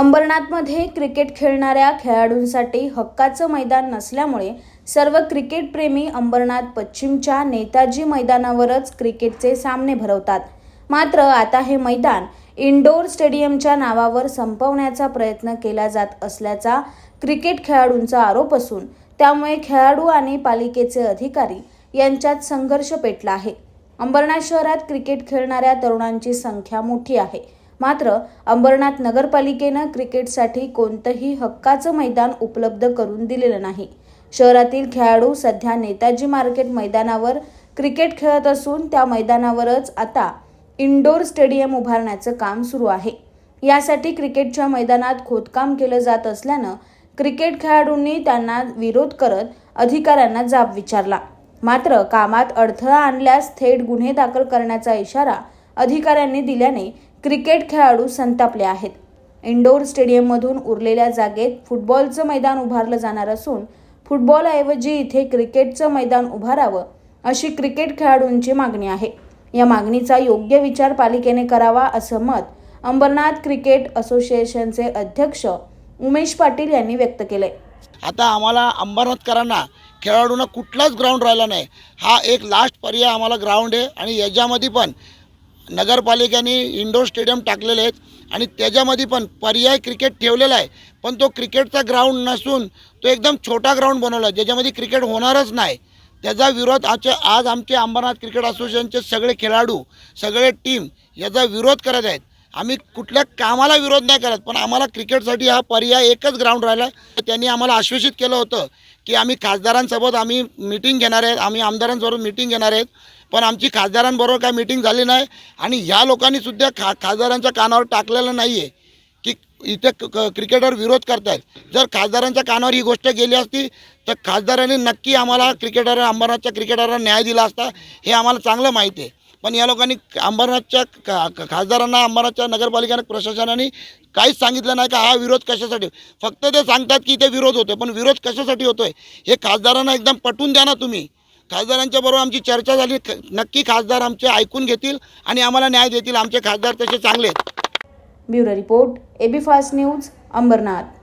अंबरनाथमध्ये क्रिकेट खेळणाऱ्या खेळाडूंसाठी हक्काचं मैदान नसल्यामुळे सर्व क्रिकेटप्रेमी अंबरनाथ पश्चिमच्या नेताजी मैदानावरच क्रिकेटचे सामने भरवतात. मात्र आता हे मैदान इंडोर स्टेडियमच्या नावावर संपवण्याचा प्रयत्न केला जात असल्याचा क्रिकेट खेळाडूंचा आरोप असून त्यामुळे खेळाडू आणि पालिकेचे अधिकारी यांच्यात संघर्ष पेटला आहे. अंबरनाथ शहरात क्रिकेट खेळणाऱ्या तरुणांची संख्या मोठी आहे. मात्र अंबरनाथ नगरपालिकेनं क्रिकेटसाठी कोणतंही हक्काचं मैदान उपलब्ध करून दिलेलं नाही. शहरातील खेळाडू सध्या नेताजी मार्केट मैदानावर क्रिकेट खेळत असून त्या मैदानावरच आता इंडोर स्टेडियम उभारण्याचं काम सुरू आहे. यासाठी क्रिकेटच्या मैदानात खोदकाम केलं जात असल्यानं क्रिकेट खेळाडूंनी त्यांना विरोध करत अधिकाऱ्यांना जाब विचारला. मात्र कामात अडथळा आणल्यास थेट गुन्हे दाखल करण्याचा इशारा अधिकाऱ्यांनी दिल्याने क्रिकेट खेळाडू संतापले आहेत. इंडोर स्टेडियममधून उरलेल्या जागेत फुटबॉलचं मैदान उभारलं जाणार असून फुटबॉलऐवजी इथे क्रिकेटचं मैदान उभारावं अशी क्रिकेट खेळाडूंची मागणी आहे. या मागणीचा योग्य विचार पालिकेने करावा असं मत अंबरनाथ क्रिकेट असोसिएशनचे अध्यक्ष उमेश पाटील यांनी व्यक्त केले आता आम्हाला अंबरनाथकरांना खेळाडूंना कुठलाच ग्राउंड राहिला नाही. हा एक लास्ट पर्याय आम्हाला ग्राउंड आहे आणि याच्यामध्ये पण नगरपालिकेने इंडोर स्टेडियम टाकलेले आहेत आणि त्याच्यामध्ये पण पर्याय क्रिकेट ठेवलेला आहे. पण तो क्रिकेटचा ग्राउंड नसून तो एकदम छोटा ग्राउंड बनवला आहे ज्याच्यामध्ये क्रिकेट होणारच नाही. त्याचा विरोध आजच्या आज आमचे अंबरनाथ क्रिकेट असोसिएशनचे सगळे खेळाडू सगळे टीम याचा विरोध करत आहेत. आम्ही कुठल्या कामाला विरोध नाही करत पण आम्हाला क्रिकेटसाठी हा पर्याय एकच ग्राउंड राहिला. त्यांनी आम्हाला आश्वासित केलं होतं की आम्ही खासदारांसोबत आम्ही मिटिंग घेणार आहेत आम्ही आमदारांसोबत मिटिंग घेणार आहेत. पण आमची खासदारांबरोबर काय मिटिंग झाली नाही आणि ह्या लोकांनी सुद्धा खा खासदारांच्या कानावर टाकलेलं नाही आहे की इथे क- क्रिकेटवर विरोध करतायत. जर खासदारांच्या कानावर ही गोष्ट गेली असती तर खासदारांनी नक्की आम्हाला क्रिकेटर अंबरनाथच्या क्रिकेटरला न्याय दिला असता हे आम्हाला चांगलं माहिती आहे. पण या लोकांनी अंबरनाथच्या खा- खासदारांना अंबरनाथच्या नगरपालिकेनं प्रशासनाने काहीच सांगितलं नाही का हा विरोध कशासाठी? फक्त ते सांगतात की ते विरोध होतोय पण विरोध कशासाठी होतोय? हे खासदारांना एकदम पटवून द्या ना तुम्ही. खासदारांच्या बरोबर आमची चर्चा झाली नक्की खासदार आमचे ऐकून घेतील आणि आम्हाला न्याय देतील आमचे खासदार तसे चांगले आहेत. Bureau report AB fast news Ambernath.